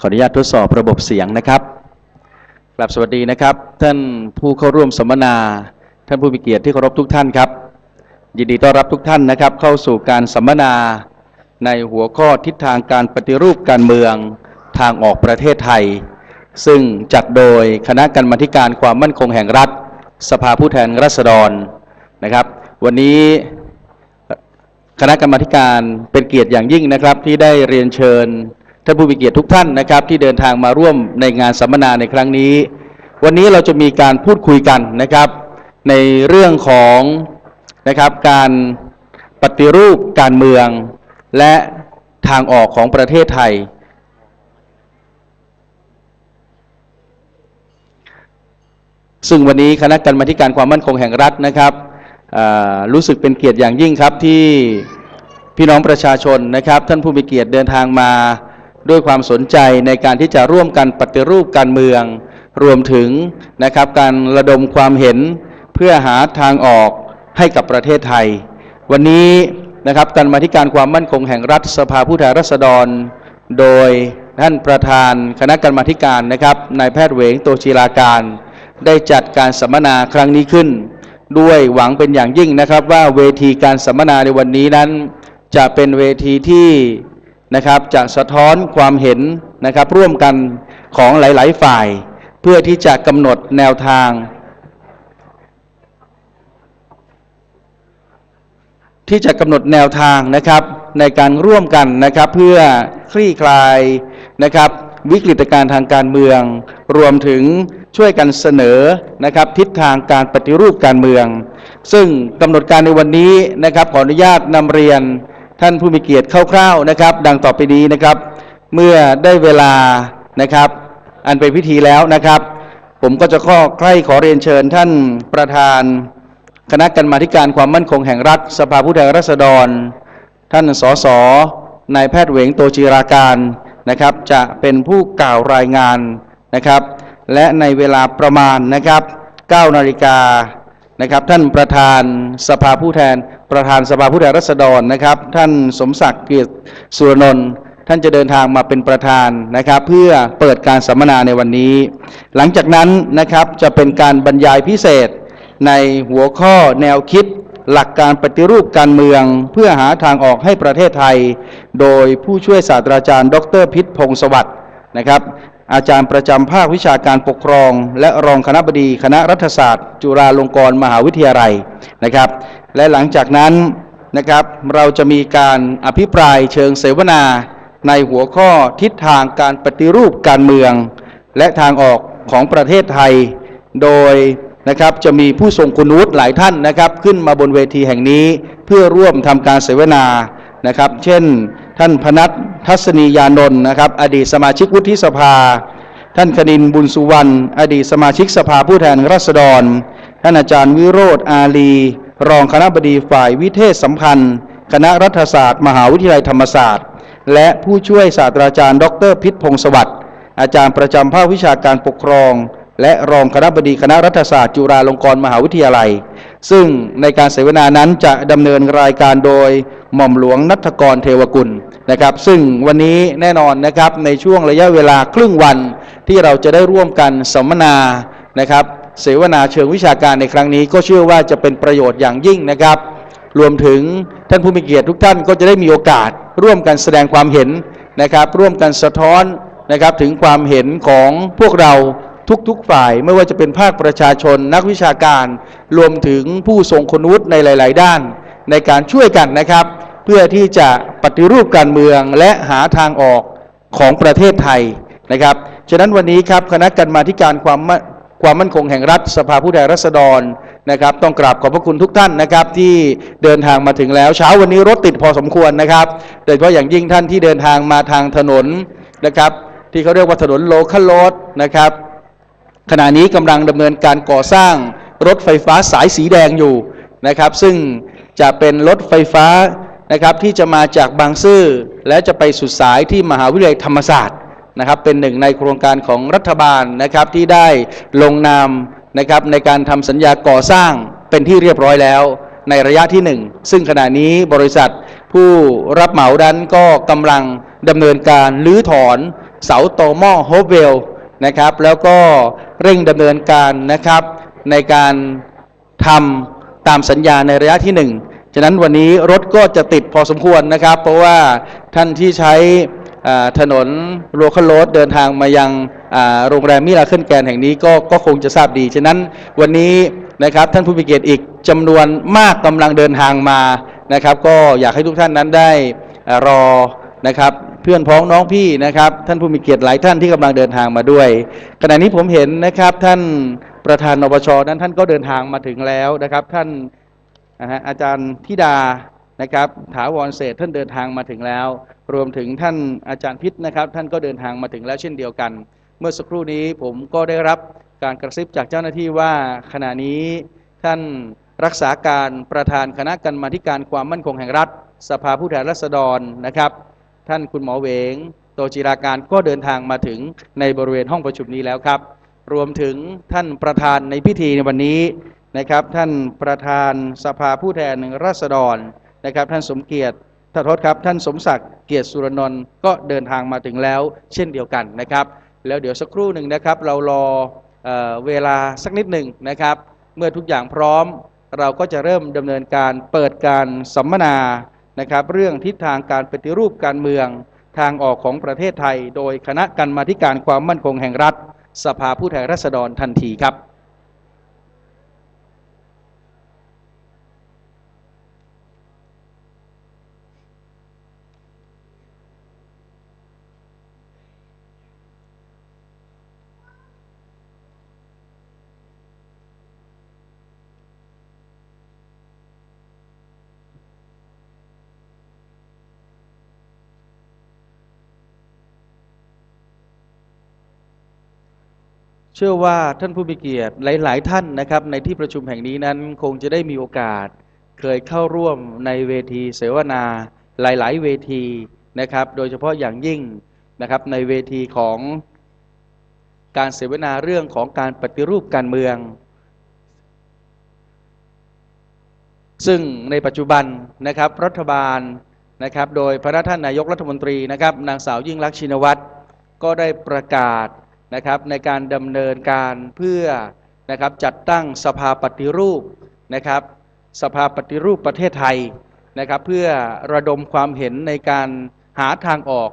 ขออนุญาตทดสอบระบบเสียงนะครับกลับสวัสดีนะครับ ท่านผู้เข้าร่วมสัมมนา ท่านผู้มีเกียรติที่เคารพทุกท่านครับ ยินดีต้อนรับทุกท่านนะครับ เข้าสู่การสัมมนาในหัวข้อทิศทางการปฏิรูปการเมืองทางออกประเทศไทย ซึ่งจัดโดยคณะกรรมาธิการความมั่นคงแห่งรัฐ สภาผู้แทนราษฎรนะครับ วันนี้คณะกรรมาธิการเป็นเกียรติอย่างยิ่งนะครับที่ได้เรียนเชิญ ท่านผู้มีเกียรติทุกท่านนะครับ ที่เดินทางมาร่วมในงานสัมมนาในครั้งนี้ วันนี้เราจะมีการพูดคุยกันนะครับ ในเรื่องของนะครับการปฏิรูปการเมือง และทางออกของประเทศไทย ซึ่งวันนี้คณะกรรมาการความมั่นคงแห่งรัฐนะครับรู้สึกเป็นเกียรติอย่างยิ่งครับที่พี่น้องประชาชนนะครับ ท่านผู้มีเกียรติเดินทางมา ด้วยความสนใจในการที่จะร่วมกันปฏิรูปการเมือง รวมถึงนะครับการระดมความเห็นเพื่อหาทางออกให้กับประเทศไทย วันนี้นะครับการมาธิการความมั่นคงแห่งรัฐสภาผู้แทนราษฎร โดยท่านประธานคณะกรรมาการนะครับนายแพทย์เหวงโตชีลาการ ได้จัดการสัมมนาครั้งนี้ขึ้น ด้วยหวังเป็นอย่างยิ่งนะครับว่าเวทีการสัมมนาในวันนี้นั้น จะเป็นเวทีที่ นะครับจะสะท้อนความเห็นนะครับร่วมกันของหลาย ๆ ฝ่าย เพื่อที่จะกำหนดแนวทางที่จะกำหนดแนวทางนะครับในการร่วมกันนะครับเพื่อคลี่คลายนะครับวิกฤตการณ์ทางการเมือง รวมถึงช่วยกันเสนอนะครับทิศทางการปฏิรูปการเมือง ซึ่งกำหนดการในวันนี้นะครับขออนุญาตนำเรียน ท่านผู้มีเกียรติคร่าวๆนะครับ ดังต่อไปนี้นะครับ เมื่อได้เวลานะครับ อันเป็นพิธีแล้วนะครับ ผมก็จะข้อใคร่ขอเรียนเชิญท่านประธาน คณะกรรมาธิการความมั่นคงแห่งรัฐ สภาผู้แทนราษฎร ท่านสสนายแพทย์เหวงโตจีราการนะครับ จะเป็นผู้กล่าวรายงานนะครับ และในเวลาประมาณนะครับ9นาฬิกา นะครับท่านประธานสภาผู้แทน ประธานสภาผู้แทนราษฎรนะครับ ท่านสมศักดิ์เกียรติสุรนนท์ท่านจะเดินทางมาเป็นประธานนะครับ เพื่อเปิดการสัมมนาในวันนี้ หลังจากนั้นนะครับจะเป็นการบรรยายพิเศษในหัวข้อแนวคิด หลักการปฏิรูปการเมือง เพื่อหาทางออกให้ประเทศไทย โดยผู้ช่วยศาสตราจารย์ ดรพิษพงศวัสดิ์นะครับ อาจารย์ประจำภาควิชาการปกครอง และรองคณะบดีคณะรัฐศาสตร์ จุฬาลงกรณ์มหาวิทยาลัยนะครับ และหลังจากนั้นนะครับเราจะมีการอภิปรายเชิงเสวนาในหัวข้อทิศทางการปฏิรูปการเมือง และทางออกของประเทศไทย โดยนะครับจะมีผู้ทรงคุณวุฒิหลายท่านนะครับ ขึ้นมาบนเวทีแห่งนี้เพื่อร่วมทำการเสวนานะครับ เช่น ท่านพนัท ทัศนียานนท์นะครับ อดีตสมาชิกวุฒิสภา ท่านคณินบุญสุวรรณอดีตสมาชิกสภาผู้แทนราษฎร ท่านอาจารย์วิโรธอาลี รองคณะบดีฝ่ายวิเทศสัมพันธ์ คณะรัฐศาสตร์ มหาวิทยาลัยธรรมศาสตร์ และผู้ช่วยศาสตราจารย์ ดรพิษพงศ์สวัสดิ์อาจารย์ประจำภาควิชาการปกครอง และรองคณะบดีคณะรัฐศาสตร์จุฬาลงกรณ์มหาวิทยาลัย ซึ่งในการเสวนานั้นจะดำเนินรายการโดยหม่อมหลวงนัทกรเทวกุล นะครับ ซึ่งวันนี้แน่นอนนะครับในช่วงระยะเวลาครึ่งวันที่เราจะได้ร่วมกันสัมมนานะครับ เสวนาเชิงวิชาการในครั้งนี้ ก็เชื่อว่าจะเป็นประโยชน์อย่างยิ่งนะครับ รวมถึงท่านผู้มีเกียรติทุกท่านก็จะได้มีโอกาส ร่วมกันแสดงความเห็นนะครับ ร่วมกันสะท้อนนะครับถึงความเห็นของพวกเราทุกๆฝ่ายไม่ว่าจะเป็นภาคประชาชนนักวิชาการ รวมถึงผู้ทรงคุณวุฒิในหลาย ๆ ด้าน ในการช่วยกันนะครับ พื่อที่จะปฏิรูปการเมืองและหาทางออกของประเทศไทยนะครับ ฉะนั้นวันนี้ครับคณะกรรมาธิการความมั่นความมั่นคงแห่งรัฐสภาผู้แทนราษฎรนะครับ ต้องกราบขอบพระคุณทุกท่านนะครับ ที่เดินทางมาถึงแล้วเช้าวันนี้รถติดพอสมควรนะครับ โดยเฉพาะอย่างยิ่งท่านที่เดินทางมาทางถนนนะครับ ที่เขาเรียกว่าถนนโลคัลโรดนะครับ ขณะนี้กำลังดำเนินการก่อสร้างรถไฟฟ้าสายสีแดงอยู่นะครับ ซึ่งจะเป็นรถไฟฟ้า นะครับที่จะมาจากบางซื่อและจะไปสุดสายที่มหาวิทยาลัยธรรมศาสตร์นะครับเป็นหนึ่งในโครงการของรัฐบาลนะครับที่ได้ลงนามนะครับในการทำสัญญาก่อสร้างเป็นที่เรียบร้อยแล้วในระยะที่หนึ่งซึ่งขณะนี้บริษัทผู้รับเหมาดันก็กำลังดำเนินการรื้อถอนเสาต่อหม้อโฮเวลนะครับแล้วก็เร่งดำเนินการนะครับในการทำตามสัญญาในระยะที่หนึ่ง ฉะนั้นวันนี้รถก็จะติดพอสมควรนะครับ เพราะว่าท่านที่ใช้ถนนโลคโรดเดินทางมายังโรงแรมมิราเคิลแกนแห่งนี้ก็ก็คงจะทราบดี ฉะนั้นวันนี้นะครับท่านผู้มีเกียรติอีกจำนวนมากกำลังเดินทางมานะครับ ก็อยากให้ทุกท่านนั้นได้รอนะครับเพื่อนพ้องน้องพี่นะครับท่านผู้มีเกียรติหลายท่านที่กำลังเดินทางมาด้วย ขณะนี้ผมเห็นนะครับท่านประธานนปชนั้นท่านก็เดินทางมาถึงแล้วนะครับ ท่าน นะฮะอาจารย์ธิดานะครับถาวรเศษท่านเดินทางมาถึงแล้ว รวมถึงท่านอาจารย์พิษนะครับ ท่านก็เดินทางมาถึงแล้วเช่นเดียวกัน เมื่อสักครู่นี้ผมก็ได้รับการกระซิบจากเจ้าหน้าที่ว่าขณะนี้ท่านรักษาการประธานคณะกรรมาธิการความมั่นคงแห่งรัฐ สภาผู้แทนราษฎรนะครับ ท่านคุณหมอเวง โตจิราการก็เดินทางมาถึงในบริเวณห้องประชุมนี้แล้วครับ รวมถึงท่านประธานในพิธีในวันนี้ นะครับ ท่านประธานสภาผู้แทนราษฎรนะครับ ท่านสมเกียรติท่านโทษครับ ท่านสมศักดิ์เกียรติสุรนนท์ก็เดินทางมาถึงแล้ว เช่นเดียวกันนะครับ แล้วเดี๋ยวสักครู่หนึ่งนะครับ เรารอเออเวลาสักนิดหนึ่งนะครับ เมื่อทุกอย่างพร้อม เราก็จะเริ่มดำเนินการเปิดการสัมมนานะครับ เรื่องทิศทางการปฏิรูปการเมืองทางออกของประเทศไทย โดยคณะกรรมาธิการความมั่นคงแห่งรัฐ สภาผู้แทนราษฎรทันทีครับ เชื่อว่าท่านผู้มีเกียรติหลาย ๆ ท่านนะครับ ในที่ประชุมแห่งนี้นั้นคงจะได้มีโอกาส เคยเข้าร่วมในเวทีเสวนาหลาย ๆ เวทีนะครับ โดยเฉพาะอย่างยิ่งนะครับในเวทีของการเสวนาเรื่องของการปฏิรูปการเมือง ซึ่งในปัจจุบันนะครับรัฐบาลนะครับ โดยพระท่านนายกรัฐมนตรีนะครับ นางสาวยิ่งลักษณ์ชินวัตรก็ได้ประกาศ นะครับในการดำเนินการเพื่อนะครับจัดตั้งสภาปฏิรูปนะครับสภาปฏิรูปประเทศไทยนะครับเพื่อระดมความเห็นในการหาทางออก